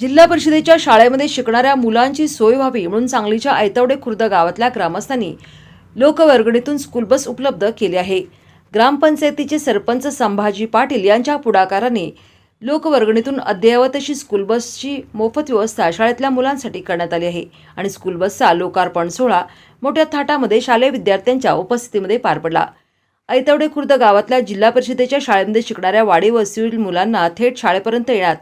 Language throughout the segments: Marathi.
जिल्हा परिषदेच्या शाळेमध्ये शिकणाऱ्या मुलांची सोय व्हावी म्हणून सांगलीच्या ऐतवडे खुर्द गावातल्या ग्रामस्थांनी लोकवर्गणीतून स्कूल बस उपलब्ध केली आहे. ग्रामपंचायतीचे सरपंच संभाजी पाटील यांच्या पुढाकाराने लोकवर्गणीतून अद्ययावत अशी स्कूल बसची मोफत व्यवस्था शाळेतल्या मुलांसाठी करण्यात आली आहे आणि स्कूल बसचा लोकार्पण सोहळा मोठ्या थाटामध्ये शालेय विद्यार्थ्यांच्या उपस्थितीमध्ये पार पडला. ऐतवडे खुर्द गावातल्या जिल्हा परिषदेच्या शाळेमध्ये शिकणाऱ्या वाडी वस्तीवरील मुलांना थेट शाळेपर्यंत येण्यात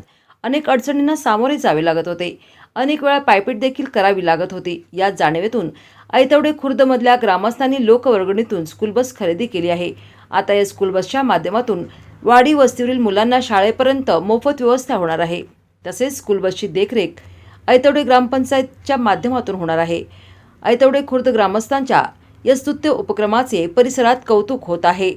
अनेक अडचणींना सामोरे जावे लागत होते. अनेक वेळा पायपीट देखील करावी लागत होती. या जाणीवेतून ऐतवडे खुर्दमधल्या ग्रामस्थांनी लोकवर्गणीतून स्कूल बस खरेदी केली आहे. आता या स्कूल बसच्या माध्यमातून वाडी वस्तीवरील मुलांना शाळेपर्यंत मोफत व्यवस्था होणार आहे. तसेच स्कूल बसची देखरेख ऐतवडे ग्रामपंचायतच्या माध्यमातून होणार आहे. ऐतवडे खुर्द ग्रामस्थांच्या या स्तुत्य उपक्रमाचे परिसरात कौतुक होत आहे.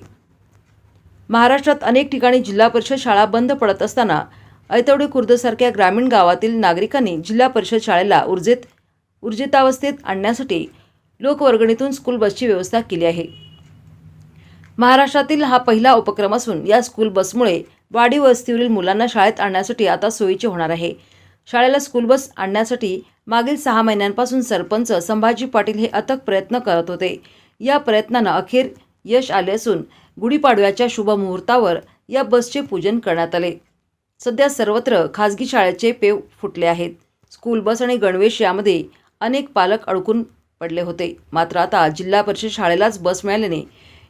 महाराष्ट्रात अनेक ठिकाणी जिल्हा परिषद शाळा बंद पडत असताना ऐतवडे खुर्दसारख्या ग्रामीण गावातील नागरिकांनी जिल्हा परिषद शाळेला ऊर्जेत ऊर्जितावस्थेत आणण्यासाठी लोकवर्गणीतून स्कूल बसची व्यवस्था केली आहे. महाराष्ट्रातील हा पहिला उपक्रम असून या स्कूल बसमुळे वाडी वस्तीवरील मुलांना शाळेत आणण्यासाठी आता सोयीचे होणार आहे. शाळेला स्कूल बस आणण्यासाठी मागील सहा महिन्यांपासून सरपंच संभाजी पाटील हे अथक प्रयत्न करत होते. या प्रयत्नानं अखेर यश आले असून गुढीपाडव्याच्या शुभमुहूर्तावर या बसचे पूजन करण्यात आले. सध्या सर्वत्र खाजगी शाळेचे पेव फुटले आहेत. स्कूल बस आणि गणवेश यामध्ये अनेक पालक अडकून पडले होते. मात्र आता जिल्हा परिषद शाळेलाच बस मिळाल्याने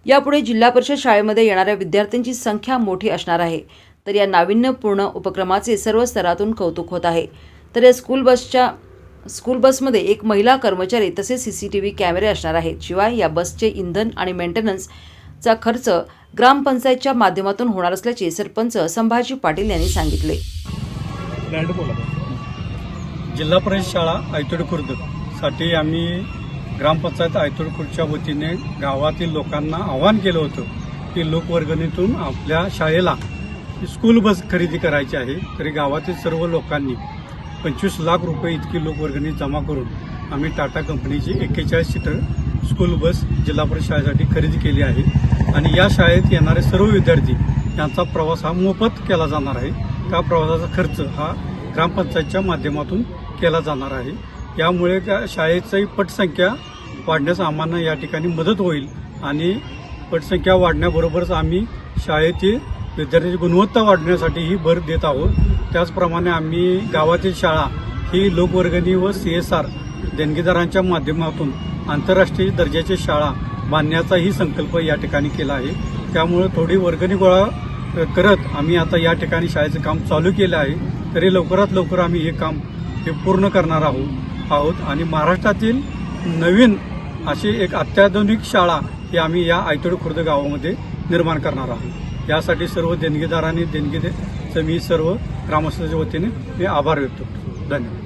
यापुढे जिल्हा परिषद शाळेमध्ये येणाऱ्या विद्यार्थ्यांची संख्या मोठी असणार आहे. तर या नाविन्यपूर्ण उपक्रमाचे सर्व स्तरातून कौतुक होत आहे. तर या स्कूल बसच्या स्कूल बसमध्ये एक महिला कर्मचारी तसेच सी सी टी व्ही कॅमेरे असणार आहेत. शिवाय या बसचे इंधन आणि मेंटेनन्सचा खर्च ग्रामपंचायतच्या माध्यमातून होणार असल्याचे सरपंच संभाजी पाटील यांनी सांगितले. जिल्हा परिषद शाळा आयतोड खुर्दसाठी आम्ही ग्रामपंचायत आयतोड खुर्दच्या वतीने गावातील लोकांना आवाहन केलं होतं की लोकवर्गणीतून आपल्या शाळेला स्कूल बस खरेदी करायची आहे. तरी गावातील सर्व लोकांनी पंचवीस लाख रुपये इतकी लोकवर्गणी जमा करून आम्ही टाटा कंपनीची एक्केचाळीस सीटर स्कूल बस जिल्हा परिषद शाळेसाठी खरेदी केली आहे. आणि या शाळेत येणारे सर्व विद्यार्थी यांचा प्रवास हा मोफत केला जाणार आहे. त्या प्रवासाचा खर्च हा ग्रामपंचायतच्या माध्यमातून केला जाणार आहे. यामुळे त्या शाळेची पटसंख्या वाढण्यास आम्हाला या ठिकाणी मदत होईल. आणि पटसंख्या वाढण्याबरोबरच आम्ही शाळेतील विद्यार्थ्यांची गुणवत्ता वाढवण्यासाठीही भर देत आहोत. त्याचप्रमाणे आम्ही गावातील शाळा ही लोकवर्गणी व सी एस आर देणगीदारांच्या माध्यमातून आंतरराष्ट्रीय दर्जाची शाळा बांधण्याचाही संकल्प या ठिकाणी केला आहे. त्यामुळे थोडी वर्गणी गोळा करत आम्ही आता या ठिकाणी शाळेचं काम चालू केलं आहे. तरी लवकरात लवकर आम्ही हे काम हे पूर्ण करणार आहोत आहोत आणि महाराष्ट्रातील नवीन अशी एक अत्याधुनिक शाळा ही आम्ही या आयतोड खुर्द गावामध्ये निर्माण करणार आहोत. यासाठी सर्व देणगीदारांनी देणगी दे मी सर्व ग्रामस्थांच्या वतीने मी आभार व्यक्त करतो. धन्यवाद.